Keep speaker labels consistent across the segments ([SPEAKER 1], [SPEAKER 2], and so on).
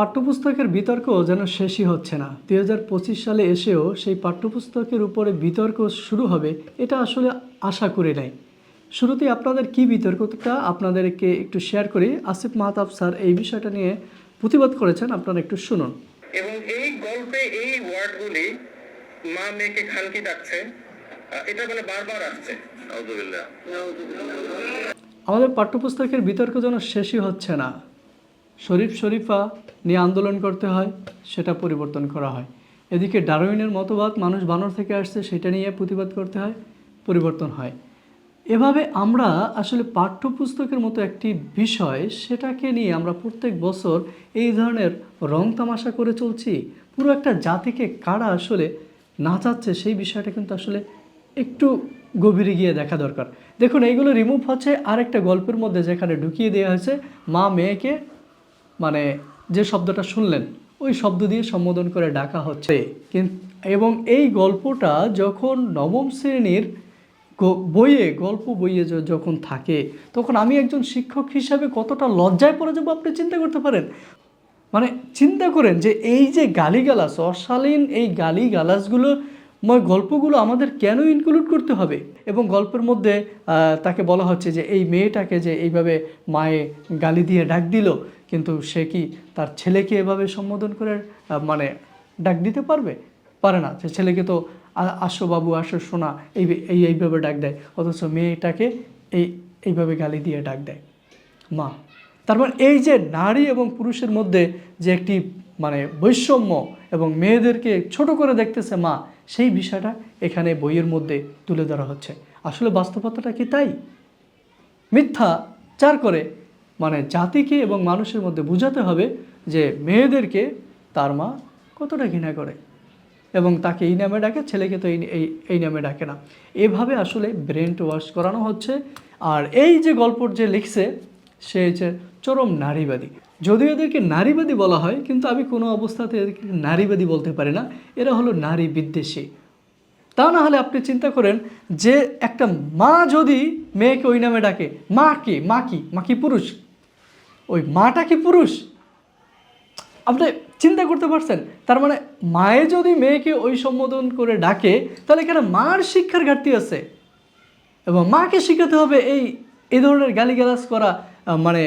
[SPEAKER 1] পাঠ্যপুস্তকের বিতর্ক যেন শেষই হচ্ছে না। দুই হাজার পঁচিশ সালে এসেও সেই পাঠ্যপুস্তকের উপরে বিতর্ক শুরু হবে এটা আসলে আশা করি নাই। শুরুতেই আপনাদের কি বিতর্কটা আপনাদেরকে একটু শেয়ার করি। আসিফ মাহতাব স্যার এই বিষয়টা নিয়ে প্রতিবাদ করেছেন আপনারা একটু শুনুন।
[SPEAKER 2] এবং এই গল্পে এই ওয়ার্ডগুলি মা মেয়েকে খানকি ডাকছে এটা মানে বারবার আসছে।
[SPEAKER 1] আমাদের পাঠ্যপুস্তকের বিতর্ক যেন শেষই হচ্ছে না। শরীফ শরীফা নিয়ে আন্দোলন করতে হয়, সেটা পরিবর্তন করা হয়। এদিকে ডারউইনের মতবাদ মানুষ বানর থেকে আসছে, সেটা নিয়ে প্রতিবাদ করতে হয়, পরিবর্তন হয়। এভাবে আমরা আসলে পাঠ্যপুস্তকের মতো একটি বিষয়, সেটাকে নিয়ে আমরা প্রত্যেক বছর এই ধরনের রং তামাশা করে চলছি। পুরো একটা জাতিকে কারা আসলে নাচাচ্ছে, সেই বিষয়টা কিন্তু আসলে একটু গভীরে গিয়ে দেখা দরকার। দেখুন, এইগুলো রিমুভ হচ্ছে আরেকটা গল্পের মধ্যে যেখানে ঢুকিয়ে দেওয়া হয়েছে মা মেয়েকে মানে যে শব্দটা শুনলেন, ওই শব্দ দিয়ে সম্বোধন করে ডাকা হচ্ছে। এবং এই গল্পটা যখন নবম শ্রেণির বইয়ে, গল্প বইয়ে যখন থাকে, তখন আমি একজন শিক্ষক হিসাবে কতটা লজ্জায় পড়ে যাব আপনি চিন্তা করতে পারেন? মানে চিন্তা করেন যে এই যে গালিগালাজ, অশালীন এই গালিগালাজগুলো ময় গল্পগুলো আমাদের কেন ইনক্লুড করতে হবে? এবং গল্পের মধ্যে তাকে বলা হচ্ছে যে এই মেয়েটাকে যে এইভাবে মায়ে গালি দিয়ে ডাক দিল, কিন্তু সে কি তার ছেলেকে এভাবে সম্বোধন করে মানে ডাক দিতে পারবে? পারে না। সে ছেলেকে তো আসো বাবু, আসো সোনা, এই এই, এইভাবে ডাক দেয়। অথচ মেয়েটাকে এই, এইভাবে গালি দিয়ে ডাক দেয়। মা তার মানে এই যে নারী এবং পুরুষের মধ্যে যে একটি মানে বৈষম্য এবং মেয়েদেরকে ছোট করে দেখতেছে মা, সেই বিষয়টা এখানে বইয়ের মধ্যে তুলে ধরা হচ্ছে। আসলে বাস্তবতাটা কি তাই? মিথ্যা চার করে মানে জাতিকে এবং মানুষের মধ্যে বোঝাতে হবে যে মেয়েদেরকে তার মা কতটা ঘৃণা করে এবং তাকে এই নামে ডাকে, ছেলেকে তো এই এই এই নামে ডাকে না। এভাবে আসলে ব্রেন ওয়াশ করানো হচ্ছে। আর এই যে গল্পর যে লিখছে সে হচ্ছে চরম নারীবাদী। যদিও এদেরকে নারীবাদী বলা হয়, কিন্তু আমি কোনো অবস্থাতে এদেরকে নারীবাদী বলতে পারি না। এরা হলো নারী বিদ্বেষী। তা না হলে আপনি চিন্তা করেন যে একটা মা যদি মেয়েকে ওই নামে ডাকে, মা কি? মা কি? মা কি পুরুষ? ওই মাটা কি পুরুষ? আপনি চিন্তা করতে পারছেন? তার মানে মায়ে যদি মেয়েকে ওই সম্বোধন করে ডাকে, তাহলে এখানে মার শিক্ষার ঘাটতি আছে। এবং মাকে শেখাতে হবে এই এই ধরনের গালিগালাজ করা মানে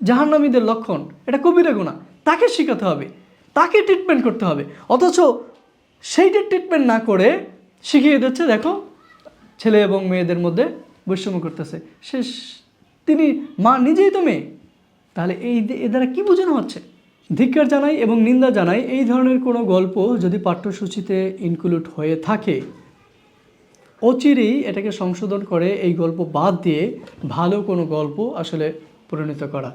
[SPEAKER 1] জাহান্নামীদের লক্ষণ, এটা কবিরা গুণা তাকে শেখাতে হবে, তাকে ট্রিটমেন্ট করতে হবে। অথচ সেইটা ট্রিটমেন্ট না করে শিখিয়ে দিচ্ছে, দেখো, ছেলে এবং মেয়েদের মধ্যে বৈষম্য করতেছে। সে তিনি মা নিজেই তো মেয়ে। তাহলে এই এ দ্বারা কী বোঝানো হচ্ছে? ধিক্কার জানাই এবং নিন্দা জানাই, এই ধরনের কোনো গল্প যদি পাঠ্যসূচিতে ইনক্লুড হয়ে থাকে অচিরেই এটাকে সংশোধন করে এই গল্প বাদ দিয়ে ভালো কোনো গল্প আসলে পরিণত করা।